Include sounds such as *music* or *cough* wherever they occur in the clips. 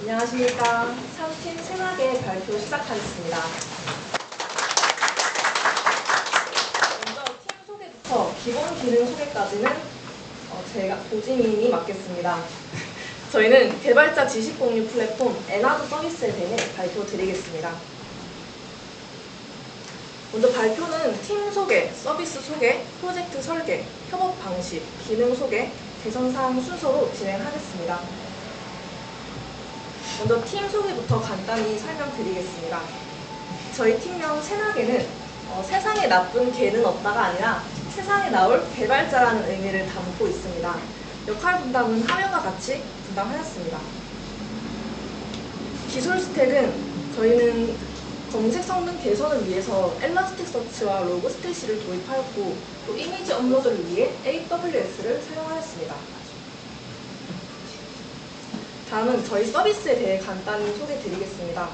안녕하십니까. 3팀 생활계 발표 시작하겠습니다. 먼저 팀 소개부터 기본 기능 소개까지는 어, 제가 도지민이 맡겠습니다. *laughs* 저희는 개발자 지식 공유 플랫폼 에나드 서비스에 대해 발표 드리겠습니다. 먼저 발표는 팀 소개, 서비스 소개, 프로젝트 설계, 협업 방식, 기능 소개, 개선사항 순서로 진행하겠습니다. 먼저 팀 소개부터 간단히 설명드리겠습니다. 저희 팀명 새나개는 어, 세상에 나쁜 개는 없다가 아니라 세상에 나올 개발자라는 의미를 담고 있습니다. 역할 분담은 화면과 같이 분담하였습니다. 기술 스택은 저희는 검색 성능 개선을 위해서 엘라스틱 서치와 로그 스테이시를 도입하였고 또 이미지 업로드를 위해 AWS를 사용하였습니다. 다음은 저희 서비스에 대해 간단히 소개 드리겠습니다.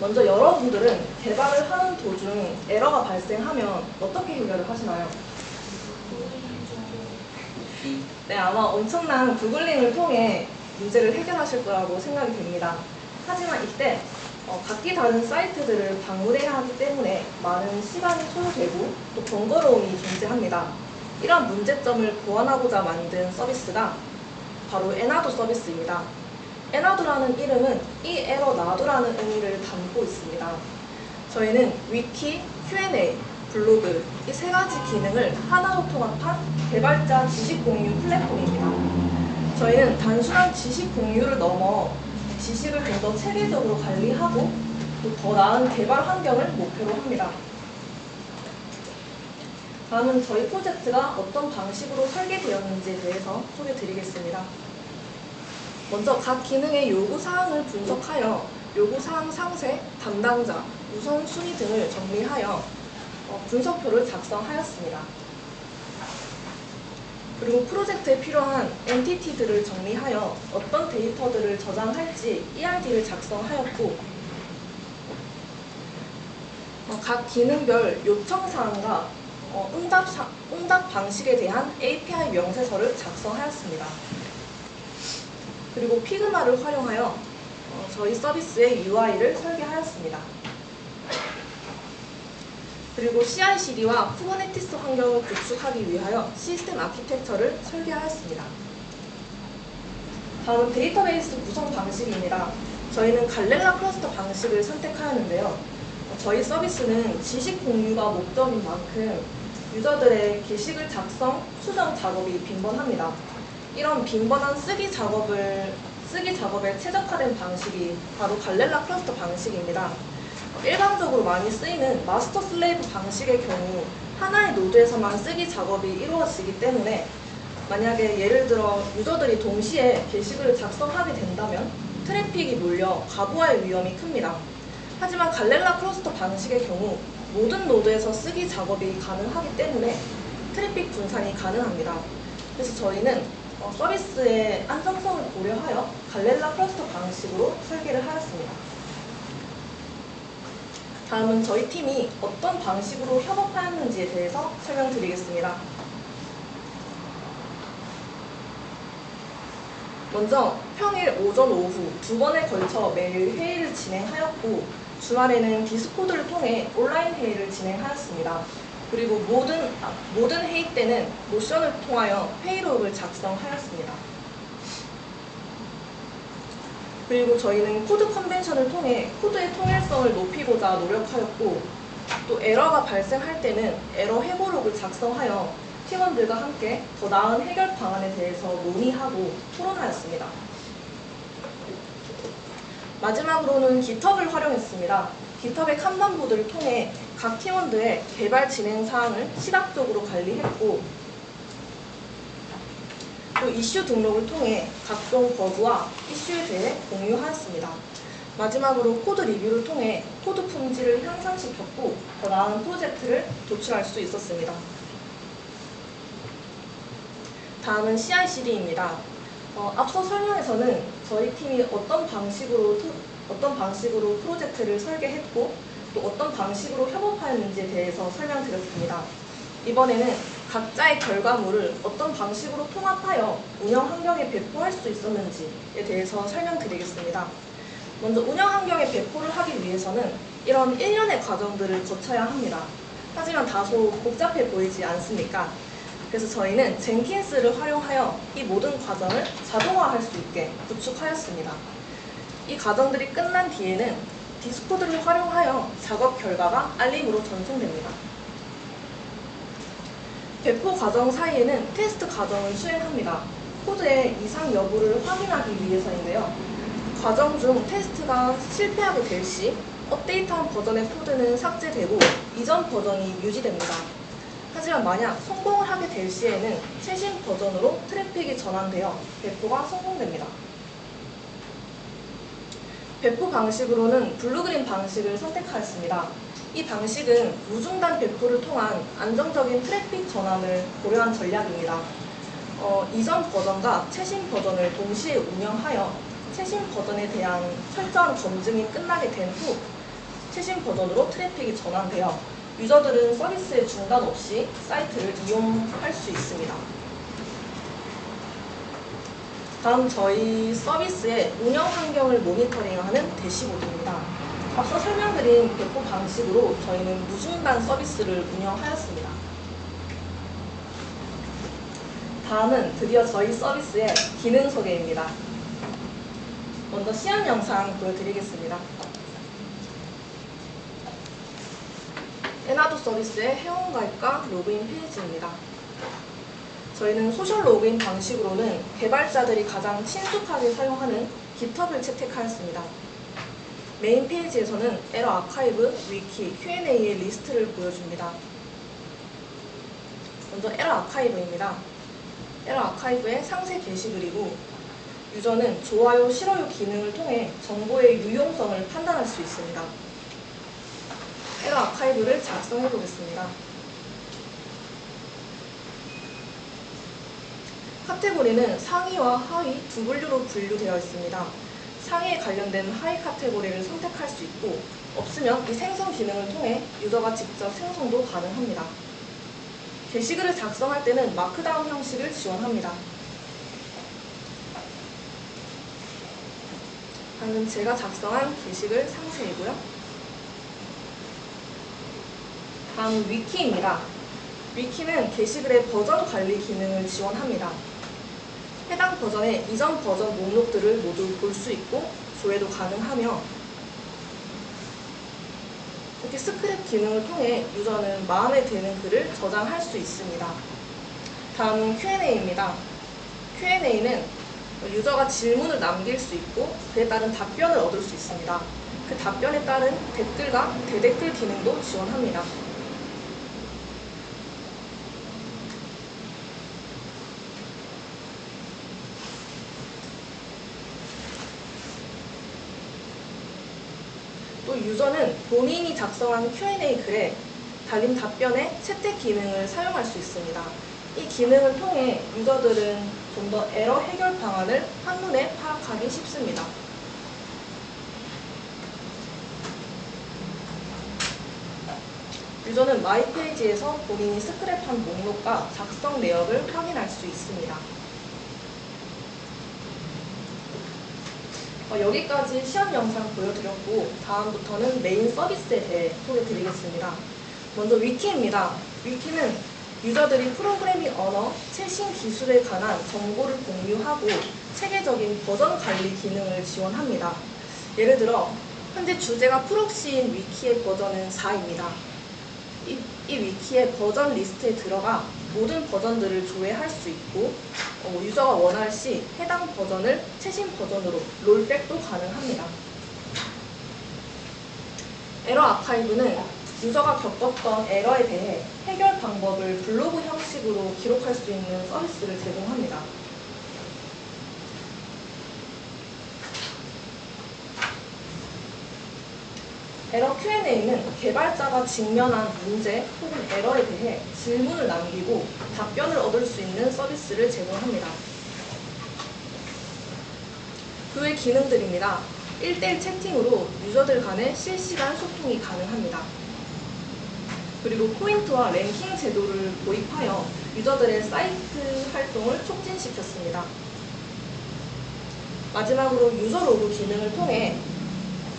먼저 여러분들은 개발을 하는 도중 에러가 발생하면 어떻게 해결을 하시나요? 네, 아마 엄청난 구글링을 통해 문제를 해결하실 거라고 생각이 됩니다. 하지만 이때 어, 각기 다른 사이트들을 방문해야 하기 때문에 많은 시간이 소요되고 또 번거로움이 존재합니다. 이런 문제점을 보완하고자 만든 서비스가 바로 에나도 서비스입니다. 에나도라는 이름은 이 에러 나도라는 의미를 담고 있습니다. 저희는 위키, Q&A, 블로그 이 세 가지 기능을 하나로 통합한 개발자 지식 공유 플랫폼입니다. 저희는 단순한 지식 공유를 넘어 지식을 좀 더 체계적으로 관리하고 또 더 나은 개발 환경을 목표로 합니다. 다음은 저희 프로젝트가 어떤 방식으로 설계되었는지에 대해서 소개 드리겠습니다. 먼저 각 기능의 요구 사항을 분석하여 요구 사항 상세, 담당자, 우선순위 등을 정리하여 어, 분석표를 작성하였습니다. 그리고 프로젝트에 필요한 엔티티들을 정리하여 어떤 데이터들을 저장할지 ERD를 작성하였고 어, 각 기능별 요청 사항과 어, 응답, 사- 응답 방식에 대한 API 명세서를 작성하였습니다. 그리고 피그마를 활용하여 어, 저희 서비스의 UI를 설계하였습니다. 그리고 CI/CD와 쿠버네티스 환경을 구축하기 위하여 시스템 아키텍처를 설계하였습니다. 다음은 데이터베이스 구성 방식입니다. 저희는 갈렐라 클러스터 방식을 선택하였는데요. 어, 저희 서비스는 지식 공유가 목적인 만큼 유저들의 게시글 작성, 수정 작업이 빈번합니다. 이런 빈번한 쓰기 작업을 쓰기 작업에 최적화된 방식이 바로 갈렐라 클러스터 방식입니다. 어, 일반적으로 많이 쓰이는 마스터 슬레이브 방식의 경우 하나의 노드에서만 쓰기 작업이 이루어지기 때문에 만약에 예를 들어 유저들이 동시에 게시글을 작성하게 된다면 트래픽이 몰려 과부하의 위험이 큽니다. 하지만 갈렐라 클러스터 방식의 경우 모든 노드에서 쓰기 작업이 가능하기 때문에 트래픽 분산이 가능합니다. 그래서 저희는 어, 서비스의 안정성을 고려하여 갈렐라 클러스터 방식으로 설계를 하였습니다. 다음은 저희 팀이 어떤 방식으로 협업하였는지에 대해서 설명드리겠습니다. 먼저 평일 오전 오후 두 번에 걸쳐 매일 회의를 진행하였고 주말에는 디스코드를 통해 온라인 회의를 진행하였습니다. 그리고 모든 아, 모든 회의 때는 노션을 통하여 회의록을 작성하였습니다. 그리고 저희는 코드 컨벤션을 통해 코드의 통일성을 높이고자 노력하였고 또 에러가 발생할 때는 에러 해고록을 작성하여 팀원들과 함께 더 나은 해결 방안에 대해서 논의하고 토론하였습니다. 마지막으로는 GitHub을 활용했습니다. GitHub의 칸반보드를 통해 각 팀원들의 개발 진행 사항을 시각적으로 관리했고 또 이슈 등록을 통해 각종 버그와 이슈에 대해 공유하였습니다. 마지막으로 코드 리뷰를 통해 코드 품질을 향상시켰고 더 나은 프로젝트를 도출할 수 있었습니다. 다음은 CI/CD입니다. 어, 앞서 설명에서는 저희 팀이 어떤 방식으로 토- 어떤 방식으로 프로젝트를 설계했고 또 어떤 방식으로 협업하였는지에 대해서 설명드렸습니다. 이번에는 각자의 결과물을 어떤 방식으로 통합하여 운영 환경에 배포할 수 있었는지에 대해서 설명드리겠습니다. 먼저 운영 환경에 배포를 하기 위해서는 이런 일련의 과정들을 거쳐야 합니다. 하지만 다소 복잡해 보이지 않습니까? 그래서 저희는 젠킨스를 활용하여 이 모든 과정을 자동화할 수 있게 구축하였습니다. 이 과정들이 끝난 뒤에는 디스코드를 활용하여 작업 결과가 알림으로 전송됩니다. 배포 과정 사이에는 테스트 과정을 수행합니다. 코드의 이상 여부를 확인하기 위해서인데요. 과정 중 테스트가 실패하게 될 시 업데이트한 버전의 코드는 삭제되고 이전 버전이 유지됩니다. 하지만 만약 성공을 하게 될 시에는 최신 버전으로 트래픽이 전환되어 배포가 성공됩니다. 배포 방식으로는 블루그린 방식을 선택하였습니다. 이 방식은 무중단 배포를 통한 안정적인 트래픽 전환을 고려한 전략입니다. 어, 이전 버전과 최신 버전을 동시에 운영하여 최신 버전에 대한 철저한 검증이 끝나게 된 후 최신 버전으로 트래픽이 전환되어 유저들은 서비스의 중단 없이 사이트를 이용할 수 있습니다. 다음 저희 서비스의 운영 환경을 모니터링하는 대시보드입니다. 앞서 설명드린 배포 방식으로 저희는 무중단 서비스를 운영하였습니다. 다음은 드디어 저희 서비스의 기능 소개입니다. 먼저 시연 영상 보여드리겠습니다. 에나도 서비스의 회원가입과 로그인 페이지입니다. 저희는 소셜 로그인 방식으로는 개발자들이 가장 친숙하게 사용하는 GitHub을 채택하였습니다. 메인 페이지에서는 에러 아카이브, 위키, Q&A의 리스트를 보여줍니다. 먼저 에러 아카이브입니다. 에러 아카이브의 상세 게시글이고 유저는 좋아요, 싫어요 기능을 통해 정보의 유용성을 판단할 수 있습니다. 에러 아카이브를 작성해 보겠습니다. 카테고리는 상위와 하위 두 분류로 분류되어 있습니다. 상위에 관련된 하위 카테고리를 선택할 수 있고 없으면 이 생성 기능을 통해 유저가 직접 생성도 가능합니다. 게시글을 작성할 때는 마크다운 형식을 지원합니다. 방금 제가 작성한 게시글 상세이고요. 다음 위키입니다. 위키는 게시글의 버전 관리 기능을 지원합니다. 해당 버전의 이전 버전 목록들을 모두 볼 수 있고 조회도 가능하며 이렇게 스크랩 기능을 통해 유저는 마음에 드는 글을 저장할 수 있습니다. 다음은 Q&A입니다. Q&A는 유저가 질문을 남길 수 있고 그에 따른 답변을 얻을 수 있습니다. 그 답변에 따른 댓글과 대댓글 기능도 지원합니다. 유저는 본인이 작성한 Q&A 글에 달린 답변에 채택 기능을 사용할 수 있습니다. 이 기능을 통해 유저들은 좀 더 에러 해결 방안을 한눈에 파악하기 쉽습니다. 유저는 마이 페이지에서 본인이 스크랩한 목록과 작성 내역을 확인할 수 있습니다. 어, 여기까지 시험 영상 보여드렸고 다음부터는 메인 서비스에 대해 소개드리겠습니다. 먼저 위키입니다. 위키는 유저들이 프로그래밍 언어, 최신 기술에 관한 정보를 공유하고 체계적인 버전 관리 기능을 지원합니다. 예를 들어 현재 주제가 프록시인 위키의 버전은 4입니다. 이, 이 위키의 버전 리스트에 들어가 모든 버전들을 조회할 수 있고 어, 유저가 원할 시 해당 버전을 최신 버전으로 롤백도 가능합니다. 에러 아카이브는 유저가 겪었던 에러에 대해 해결 방법을 블로그 형식으로 기록할 수 있는 서비스를 제공합니다. 에러 Q&A는 개발자가 직면한 문제 혹은 에러에 대해 질문을 남기고 답변을 얻을 수 있는 서비스를 제공합니다. 그외 기능들입니다. 1대1 채팅으로 유저들 간의 실시간 소통이 가능합니다. 그리고 포인트와 랭킹 제도를 도입하여 유저들의 사이트 활동을 촉진시켰습니다. 마지막으로 유저 로그 기능을 통해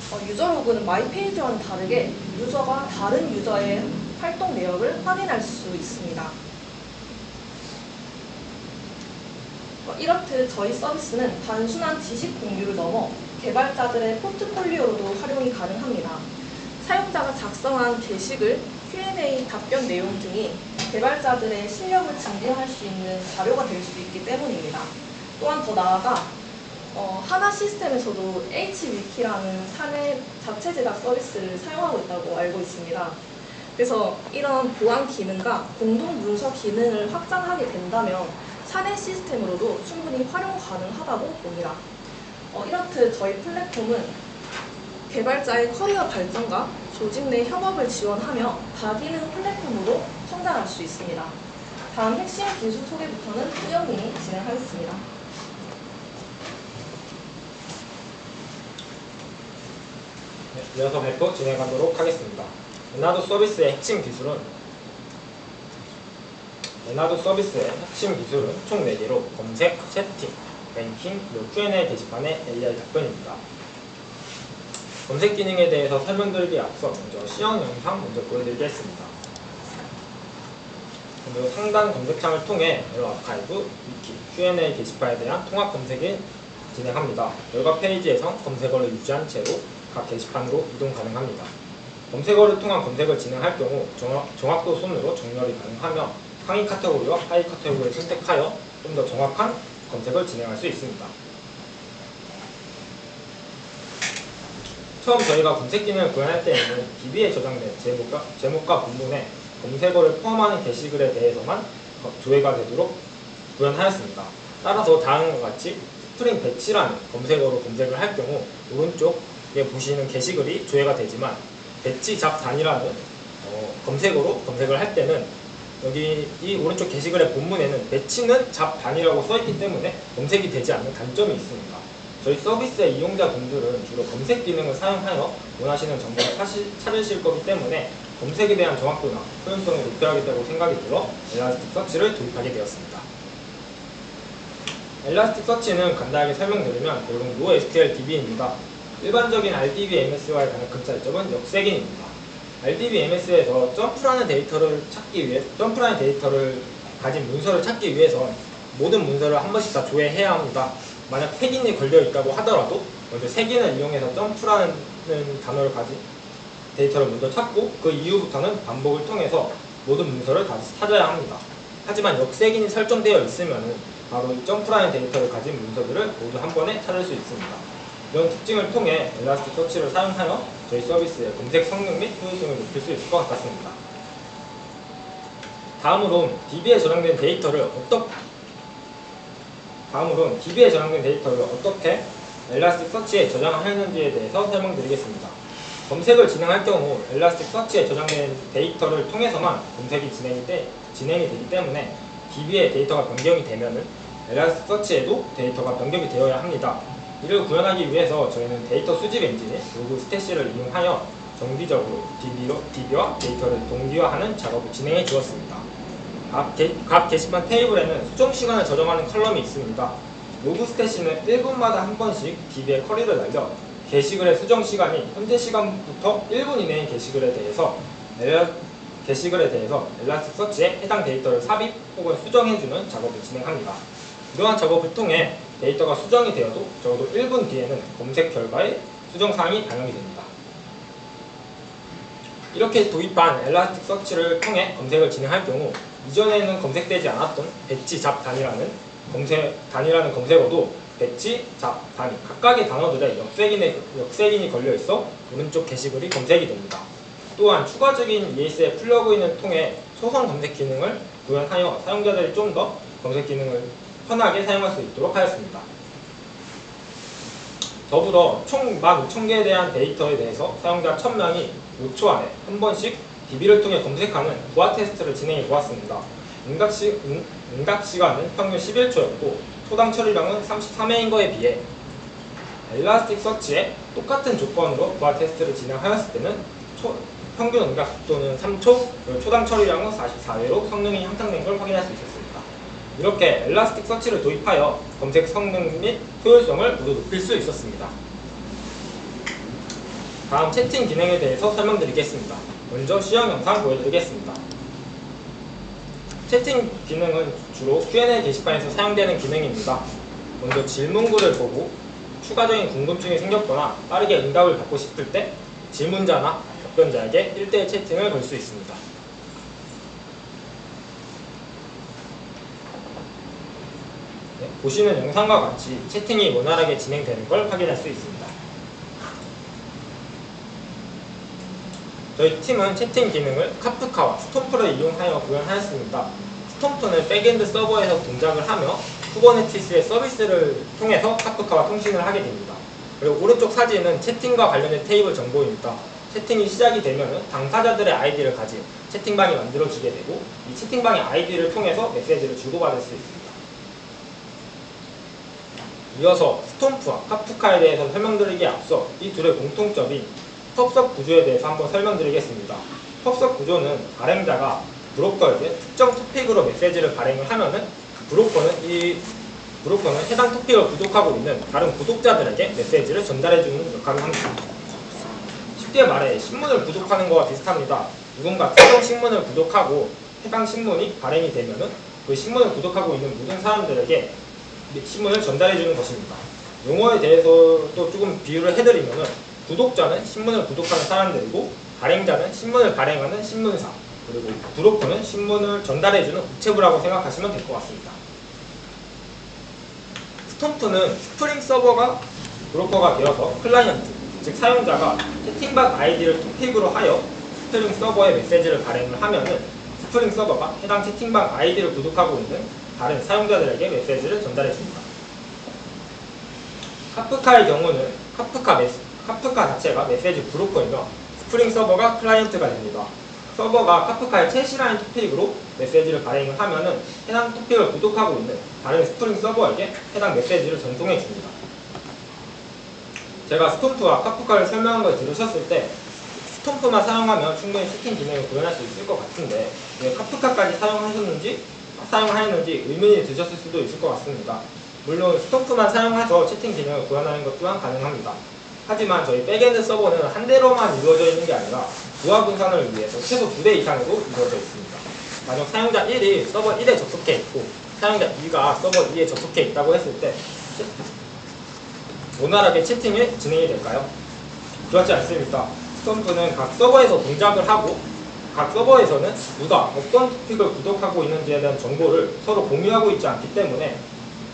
어, 유저 로그는 마이 페이지와는 다르게 유저가 다른 유저의 활동 내역을 확인할 수 있습니다. 어, 이렇듯 저희 서비스는 단순한 지식 공유를 넘어 개발자들의 포트폴리오로도 활용이 가능합니다. 사용자가 작성한 게시글, Q&A 답변 내용 등이 개발자들의 실력을 증빙할 수 있는 자료가 될 수 있기 때문입니다. 또한 더 나아가 어, 하나 시스템에서도 HWiki라는 사내 자체 제작 서비스를 사용하고 있다고 알고 있습니다. 그래서 이런 보안 기능과 공동 문서 기능을 확장하게 된다면 사내 시스템으로도 충분히 활용 가능하다고 봅니다. 어, 이렇듯 저희 플랫폼은 개발자의 커리어 발전과 조직 내 협업을 지원하며 다기능 플랫폼으로 성장할 수 있습니다. 다음 핵심 기술 소개부터는 수영님이 진행하겠습니다. 이어서 발표 진행하도록 하겠습니다. 에나도 서비스의 핵심 기술은 에나도 서비스의 핵심 기술은 총 4개로 검색, 채팅, 랭킹, 그리고 Q&A 게시판의 AI 답변입니다. 검색 기능에 대해서 설명드리기에 앞서 먼저 시험 영상 먼저 보여드리겠습니다. 그리고 상단 검색창을 통해 여러 아카이브, 위키, Q&A 게시판에 대한 통합 검색을 진행합니다. 결과 페이지에선 검색어를 유지한 채로 각 게시판으로 이동 가능합니다. 검색어를 통한 검색을 진행할 경우 정확, 정확 도 순으로 정렬이 가능하며 상위 카테고리와 하위 카테고리를 선택하여 좀 더 정확한 검색을 진행할 수 있습니다. 처음 저희가 검색 기능을 구현할 때에는 DB에 저장된 제목과, 제목과 본문에 검색어를 포함하는 게시글에 대해서만 조회가 되도록 구현하였습니다. 따라서 다음과 같이 스프링 배치라는 검색어로 검색을 할 경우 오른쪽에 보시는 게시글이 조회가 되지만 배치 잡 단이라는 어, 검색어로 검색을 할 때는 여기 이 오른쪽 게시글의 본문에는 배치는 잡 단이라고 써있기 때문에 검색이 되지 않는 단점이 있습니다. 저희 서비스의 이용자분들은 주로 검색 기능을 사용하여 원하시는 정보를 사시, 찾으실 거기 때문에 검색에 대한 정확도나 효율성을 높여야겠다고 생각이 들어 엘라스틱 서치를 도입하게 되었습니다. 엘라스틱 서치는 간단하게 설명드리면 결국 NoSQL DB입니다. 일반적인 RDB MS와의 가장 큰 차이점은 역색인입니다. RDB MS에서 점프라는 데이터를 찾기 위해 점프라는 데이터를 가진 문서를 찾기 위해서 모든 문서를 한 번씩 다 조회해야 합니다. 만약 색인이 걸려 있다고 하더라도 먼저 색인을 이용해서 점프라는 단어를 가진 데이터를 먼저 찾고 그 이후부터는 반복을 통해서 모든 문서를 다시 찾아야 합니다. 하지만 역색인이 설정되어 있으면 바로 이 점프라인 데이터를 가진 문서들을 모두 한 번에 찾을 수 있습니다. 이런 특징을 통해 엘라스틱 서치를 사용하여 저희 서비스의 검색 성능 및 효율성을 높일 수 있을 것 같습니다. 다음으로 DB에 저장된 데이터를 어떻게 다음으로는 DB에 저장된 데이터를 어떻게 엘라스틱 서치에 저장하는지에 대해서 설명드리겠습니다. 검색을 진행할 경우 엘라스틱 서치에 저장된 데이터를 통해서만 검색이 진행이, 돼, 진행이 되기 때문에 DB에 데이터가 변경이 되면 은 엘라스틱 서치에도 데이터가 변경이 되어야 합니다. 이를 구현하기 위해서 저희는 데이터 수집 엔진인 로그 스태시를 이용하여 정기적으로 DB로, DB와 데이터를 동기화하는 작업을 진행해 주었습니다. 각, 게, 각 게시판 테이블에는 수정 시간을 저장하는 컬럼이 있습니다. 로그 스태시는 1분마다 한 번씩 DB에 커리를 날려 게시글의 수정 시간이 현재 시간부터 1분 이내인 게시글에 대해서 엘라, 게시글에 대해서 엘라스틱 서치에 해당 데이터를 삽입 혹은 수정해주는 작업을 진행합니다. 이러한 작업을 통해 데이터가 수정이 되어도 적어도 1분 뒤에는 검색 결과에 수정 사항이 반영이 됩니다. 이렇게 도입한 엘라스틱 서치를 통해 검색을 진행할 경우 이전에는 검색되지 않았던 배치 잡 단이라는 검색 단이라는 검색어도 배치, 잡, 단위 각각의 단어들에 역색인의, 역색인이 걸려 있어 오른쪽 게시글이 검색이 됩니다. 또한 추가적인 ES의 플러그인을 통해 소선 검색 기능을 구현하여 사용자들이 좀 더 검색 기능을 편하게 사용할 수 있도록 하였습니다. 더불어 총 15,000개에 대한 데이터에 대해서 사용자 1000명이 5초 안에 한 번씩 DB를 통해 검색하는 부하 테스트를 진행해 보았습니다. 응답, 시, 응, 응답 시 간은 평균 11초였고 초당 처리량은 33회인 거에 비해 엘라스틱 서치에 똑같은 조건으로 부하 테스트를 진행하였을 때는 초- 평균 응답 속도는 3초, 그리고 초당 처리량은 44회로 성능이 향상된 걸 확인할 수 있었습니다. 이렇게 엘라스틱 서치를 도입하여 검색 성능 및 효율성을 모두 높일 수 있었습니다. 다음 채팅 기능에 대해서 설명드리겠습니다. 먼저 시험 영상 보여드리겠습니다. 채팅 기능은 주로 Q&A 게시판에서 사용되는 기능입니다. 먼저 질문글을 보고 추가적인 궁금증이 생겼거나 빠르게 응답을 받고 싶을 때 질문자나 답변자에게 1대1 채팅을 걸 수 있습니다. 네, 보시는 영상과 같이 채팅이 원활하게 진행되는 걸 확인할 수 있습니다. 저희 팀은 채팅 기능을 카프카와 스톰프를 이용하여 구현하였습니다. 스톰프는 백엔드 서버에서 동작을 하며 쿠버네티스의 서비스를 통해서 카프카와 통신을 하게 됩니다. 그리고 오른쪽 사진은 채팅과 관련된 테이블 정보입니다. 채팅이 시작이 되면 당사자들의 아이디를 가진 채팅방이 만들어지게 되고 이 채팅방의 아이디를 통해서 메시지를 주고받을 수 있습니다. 이어서 스톰프와 카프카에 대해서 설명드리기에 앞서 이 둘의 공통점인 펍석 구조에 대해서 한번 설명드리겠습니다. 펍석 구조는 발행자가 브로커에게 특정 토픽으로 메시지를 발행을 하면은 브로커는 이 브로커는 해당 토픽을 구독하고 있는 다른 구독자들에게 메시지를 전달해주는 역할을 합니다. 쉽게 말해 신문을 구독하는 것과 비슷합니다. 누군가 특정 신문을 구독하고 해당 신문이 발행이 되면은 그 신문을 구독하고 있는 모든 사람들에게 신문을 전달해주는 것입니다. 용어에 대해서도 조금 비유를 해드리면은 구독자는 신문을 구독하는 사람들이고 발행자는 신문을 발행하는 신문사 그리고 브로커는 신문을 전달해주는 우체부라고 생각하시면 될 것 같습니다. 스톰프는 스프링 서버가 브로커가 되어서 클라이언트, 즉 사용자가 채팅방 아이디를 토픽으로 하여 스프링 서버에 메시지를 발행을 하면은 스프링 서버가 해당 채팅방 아이디를 구독하고 있는 다른 사용자들에게 메시지를 전달해 줍니다. 카프카의 경우는 카프카, 메시, 카프카 자체가 메시지 브로커이며 스프링 서버가 클라이언트가 됩니다. 서버가 카프카의 채시라는 토픽으로 메시지를 발행을 하면은 해당 토픽을 구독하고 있는 다른 스프링 서버에게 해당 메시지를 전송해 줍니다. 제가 스톰프와 카프카를 설명한 걸 들으셨을 때 스톰프만 사용하면 충분히 채팅 기능을 구현할 수 있을 것 같은데 왜 카프카까지 사용하셨는지 사용하였는지 의문이 드셨을 수도 있을 것 같습니다. 물론 스톰프만 사용해서 채팅 기능을 구현하는 것 또한 가능합니다. 하지만 저희 백엔드 서버는 한 대로만 이루어져 있는 게 아니라 부하 분산을 위해서 최소 두 대 이상으로 이루어져 있습니다. 만약 사용자 1이 서버 1에 접속해 있고 사용자 2가 서버 2에 접속해 있다고 했을 때 채- 원활하게 채팅이 진행이 될까요? 그렇지 않습니다. 스톰프는 각 서버에서 동작을 하고 각 서버에서는 누가 어떤 토픽을 구독하고 있는지에 대한 정보를 서로 공유하고 있지 않기 때문에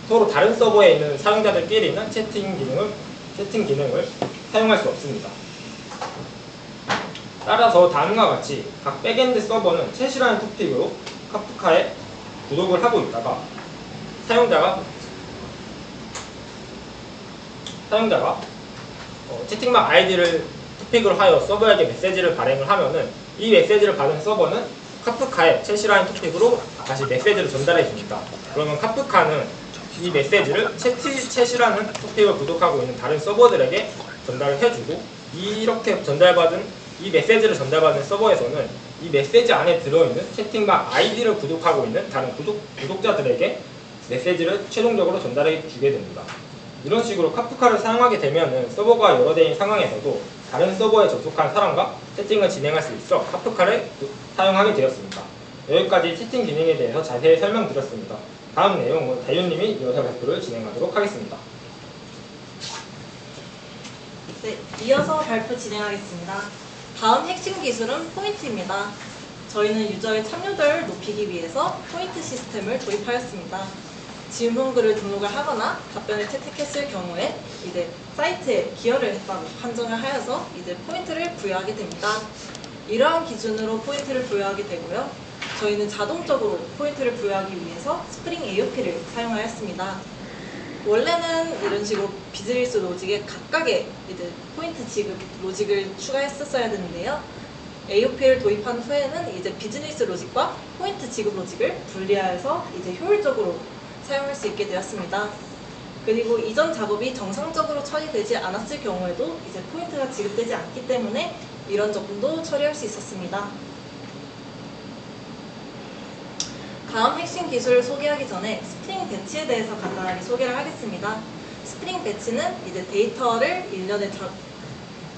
서로 다른 서버에 있는 사용자들끼리는 채팅 기능을 채팅 기능을 사용할 수 없습니다. 따라서 다음과 같이 각 백엔드 서버는 챗이라는 토픽으로 카프카에 구독을 하고 있다가 사용자가 사용자가 어, 채팅방 아이디를 토픽으로 하여 서버에게 메시지를 발행을 하면은 이 메시지를 받은 서버는 카프카에 챗이라는 토픽으로 다시 메시지를 전달해 줍니다. 그러면 카프카는 이 메시지를 채티, 챗이라는 토픽을 구독하고 있는 다른 서버들에게 전달을 해주고 이렇게 전달받은 이 메시지를 전달받은 서버에서는 이 메시지 안에 들어있는 채팅방 아이디를 구독하고 있는 다른 구독, 구독자들에게 메시지를 최종적으로 전달해 주게 됩니다. 이런 식으로 카프카를 사용하게 되면 서버가 여러 대인 상황에서도 다른 서버에 접속한 사람과 채팅을 진행할 수 있어 카프카를 사용하게 되었습니다. 여기까지 채팅 기능에 대해서 자세히 설명드렸습니다. 다음 내용은 다윤님이 이어서 발표를 진행하도록 하겠습니다. 네, 이어서 발표 진행하겠습니다. 다음 핵심 기술은 포인트입니다. 저희는 유저의 참여도를 높이기 위해서 포인트 시스템을 도입하였습니다. 질문글을 등록을 하거나 답변을 채택했을 경우에 이제 사이트에 기여를 했다고 판정을 하여서 이제 포인트를 부여하게 됩니다. 이러한 기준으로 포인트를 부여하게 되고요. 저희는 자동적으로 포인트를 부여하기 위해서 스프링 AOP를 사용하였습니다. 원래는 이런 식으로 비즈니스 로직에 각각의 이제 포인트 지급 로직을 추가했었어야 되는데요. AOP를 도입한 후에는 이제 비즈니스 로직과 포인트 지급 로직을 분리하여서 이제 효율적으로 사용할 수 있게 되었습니다. 그리고 이전 작업이 정상적으로 처리되지 않았을 경우에도 이제 포인트가 지급되지 않기 때문에 이런 점도 처리할 수 있었습니다. 다음 핵심 기술을 소개하기 전에 스프링 배치에 대해서 간단하게 소개를 하겠습니다. 스프링 배치는 이제 데이터를 일련의 자-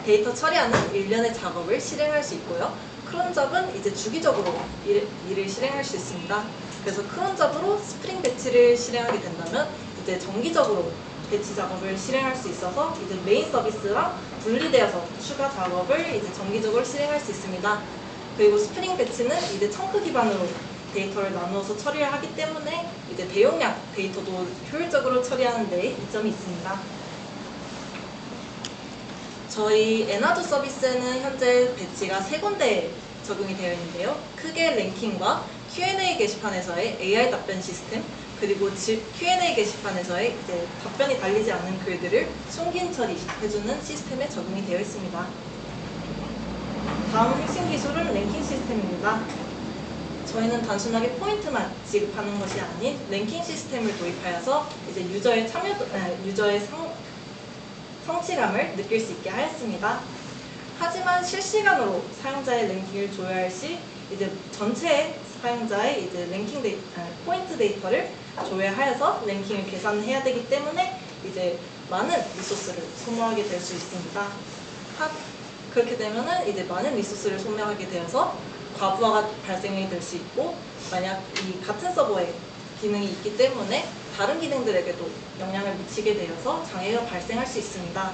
데이터 처리하는 일련의 작업을 실행할 수 있고요. 크론잡은 이제 주기적으로 일, 일을 실행할 수 있습니다. 그래서 크론잡으로 스프링 배치를 실행하게 된다면 이제 정기적으로 배치 작업을 실행할 수 있어서 이제 메인 서비스랑 분리되어서 추가 작업을 이제 정기적으로 실행할 수 있습니다. 그리고 스프링 배치는 이제 청크 기반으로 데이터를 나누어서 처리를 하기 때문에 이제 대용량 데이터도 효율적으로 처리하는 데 이점이 있습니다. 저희 에나두 서비스에는 현재 배치가 세 군데 적용이 되어 있는데요. 크게 랭킹과 Q&A 게시판에서의 AI 답변 시스템, 그리고 지- Q&A 게시판에서의 이제 답변이 달리지 않는 글들을 숨긴 처리해주는 시스템에 적용이 되어 있습니다. 다음 핵심 기술은 랭킹 시스템입니다. 저희는 단순하게 포인트만 지급하는 것이 아닌 랭킹 시스템을 도입하여서 이제 유저의 참여, 아, 유저의 성, 성취감을 느낄 수 있게 하였습니다. 하지만 실시간으로 사용자의 랭킹을 조회할 시 이제 전체 사용자의 이제 랭킹 데이 아, 포인트 데이터를 조회하여서 랭킹을 계산해야 되기 때문에 이제 많은 리소스를 소모하게 될 수 있습니다. 하, 그렇게 되면은 이제 많은 리소스를 소모하게 되어서 과부하가 발생이 될 수 있고 만약 이 같은 서버에 기능이 있기 때문에 다른 기능들에게도 영향을 미치게 되어서 장애가 발생할 수 있습니다.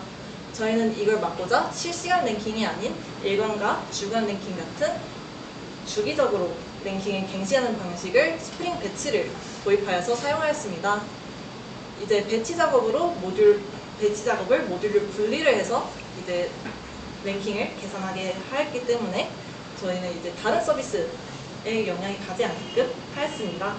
저희는 이걸 막고자 실시간 랭킹이 아닌 일간과 주간 랭킹 같은 주기적으로 랭킹을 갱신하는 방식을 스프링 배치를 도입하여서 사용하였습니다. 이제 배치 작업으로 모듈 배치 작업을 모듈로 분리를 해서 이제 랭킹을 계산하게 하였기 때문에 저희는 이제 다른 서비스에 영향이 가지 않게끔 하였습니다.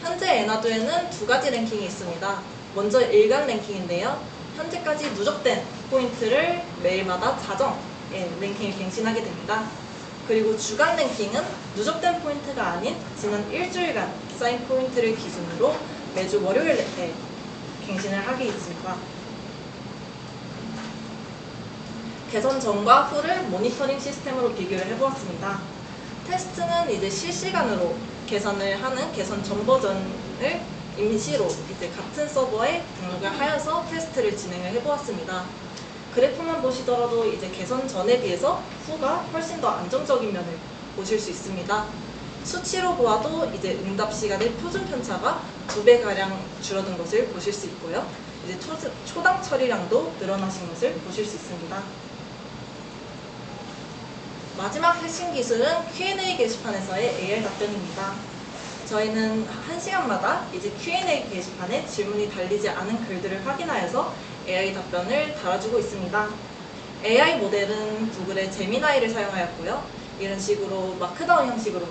현재 에나두에는 두 가지 랭킹이 있습니다. 먼저 일간 랭킹인데요. 현재까지 누적된 포인트를 매일마다 자정 예, 랭킹을 갱신하게 됩니다. 그리고 주간 랭킹은 누적된 포인트가 아닌 지난 일주일간 쌓인 포인트를 기준으로 매주 월요일에 갱신을 하게 있습니다. 개선 전과 후를 모니터링 시스템으로 비교를 해보았습니다. 테스트는 이제 실시간으로 개선을 하는 개선 전 버전을 임시로 이제 같은 서버에 등록을 하여서 테스트를 진행을 해보았습니다. 그래프만 보시더라도 이제 개선 전에 비해서 후가 훨씬 더 안정적인 면을 보실 수 있습니다. 수치로 보아도 이제 응답 시간의 표준 편차가 두 배 가량 줄어든 것을 보실 수 있고요. 이제 초, 초당 처리량도 늘어나신 것을 보실 수 있습니다. 마지막 핵심 기술은 Q&A 게시판에서의 AR 답변입니다. 저희는 한 시간마다 이제 Q&A 게시판에 질문이 달리지 않은 글들을 확인하여서 AI 답변을 달아주고 있습니다. AI 모델은 구글의 제미나이를 사용하였고요. 이런 식으로 마크다운 형식으로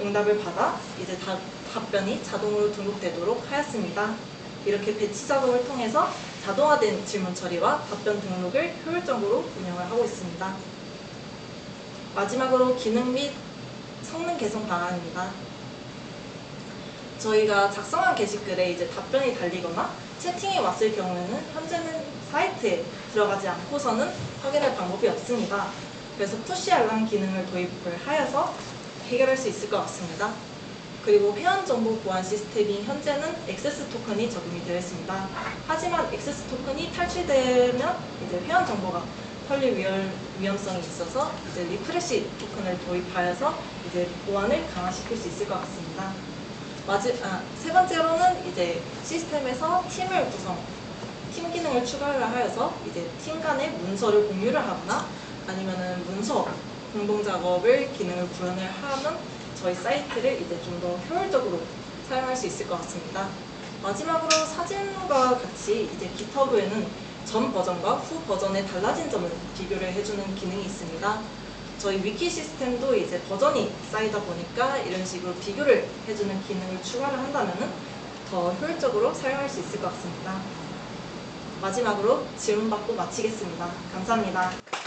응답을 받아 이제 다- 답변이 자동으로 등록되도록 하였습니다. 이렇게 배치 작업을 통해서 자동화된 질문 처리와 답변 등록을 효율적으로 운영을 하고 있습니다. 마지막으로 기능 및 성능 개선 방안입니다. 저희가 작성한 게시글에 이제 답변이 달리거나 채팅이 왔을 경우에는 현재는 사이트에 들어가지 않고서는 확인할 방법이 없습니다. 그래서 푸시 알람 기능을 도입을 하여서 해결할 수 있을 것 같습니다. 그리고 회원 정보 보안 시스템이 현재는 액세스 토큰이 적용이 되어 있습니다. 하지만 액세스 토큰이 탈취되면 이제 회원 정보가 털릴 위험, 위험성이 있어서 이제 리프레시 토큰을 도입하여서 이제 보안을 강화시킬 수 있을 것 같습니다. 마지, 아, 세 번째로는 이제 시스템에서 팀을 구성, 팀 기능을 추가를 하여서 이제 팀 간의 문서를 공유를 하거나 아니면은 문서 공동 작업을 기능을 구현을 하면 저희 사이트를 이제 좀 더 효율적으로 사용할 수 있을 것 같습니다. 마지막으로 사진과 같이 이제 GitHub에는 전 버전과 후 버전의 달라진 점을 비교를 해주는 기능이 있습니다. 저희 위키 시스템도 이제 버전이 쌓이다 보니까 이런 식으로 비교를 해주는 기능을 추가를 한다면 더 효율적으로 사용할 수 있을 것 같습니다. 마지막으로 질문 받고 마치겠습니다. 감사합니다.